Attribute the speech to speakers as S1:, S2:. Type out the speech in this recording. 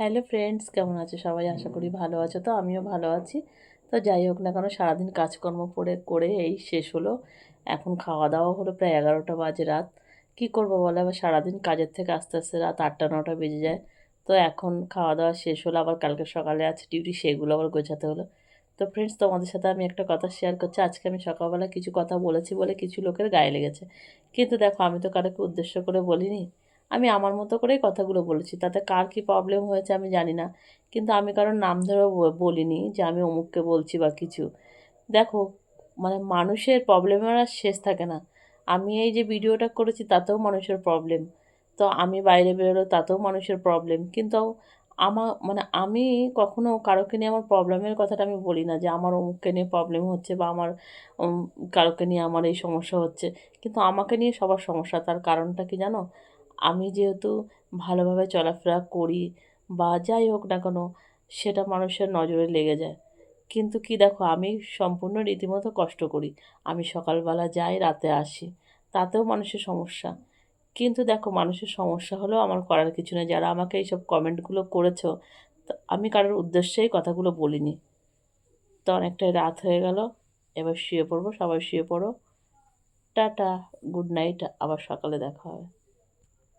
S1: Hello friends কেমন আছো? সবাই আশা করি ভালো আছো। তো আমিও ভালো আছি। তো যাই হোক না কেন সারাদিন কাজকর্ম করে করে এই শেষ হলো। এখন খাওয়া দাওয়া হলো প্রায় এগারোটা বাজে রাত। কি করব বলে? আবার সারাদিন কাজের থেকে আস্তে আস্তে রাত আটটা নটা বেজে যায়। তো এখন খাওয়া দাওয়া শেষ হলো আবার কালকে সকালে আছে ডিউটি সেগুলো আবার গোছাতে হলো। তো ফ্রেন্ডস তোমাদের সাথে আমি একটা কথা শেয়ার করছি। আজকে আমি সকালবেলা কিছু কথা বলেছি বলে কিছু লোকের গায়ে লেগেছে। কিন্তু দেখো আমি তো কারোকে উদ্দেশ্য করে বলিনি। আমি আমার মতো করেই কথাগুলো বলেছি। তাতে কার কী প্রবলেম হয়েছে আমি জানি না। কিন্তু আমি কারোর নাম ধরেও ব- বলিনি যে আমি অমুককে বলছি বা কিছু। দেখো মানে মানুষের প্রবলেমের আর শেষ থাকে না। আমি এই যে ভিডিওটা করেছি তাতেও মানুষের প্রবলেম তো আমি বাইরে বেরোলো তাতেও মানুষের প্রবলেম কিন্তু আমার মানে আমি কখনো কারোকে নিয়ে আমার প্রবলেমের কথাটা আমি বলি না যে আমার অমুককে নিয়ে প্রবলেম হচ্ছে বা আমার কারোকে নিয়ে আমার এই সমস্যা হচ্ছে। কিন্তু আমাকে নিয়ে সবার সমস্যা। তার কারণটা কি জানো? আমি যেহেতু ভালোভাবে চলাফেরা করি বা যাই হোক না কেন, সেটা মানুষের নজরে লেগে যায়। কিন্তু কি দেখো, আমি সম্পূর্ণ রীতিমতো কষ্ট করি। আমি সকালবেলা যাই, রাতে আসি। তাতেও মানুষের সমস্যা। কিন্তু দেখো, মানুষের সমস্যা হলেও আমার করার কিছু নেই। যারা আমাকে এইসব কমেন্টগুলো করেছ আমি কারোর উদ্দেশ্যেই কথাগুলো বলিনি। তো অনেকটাই রাত হয়ে গেল, এবার শুয়ে পড়ব, সবাই শুয়ে পড়ো। টাটা, গুড নাইট, আবার সকালে দেখা হবে।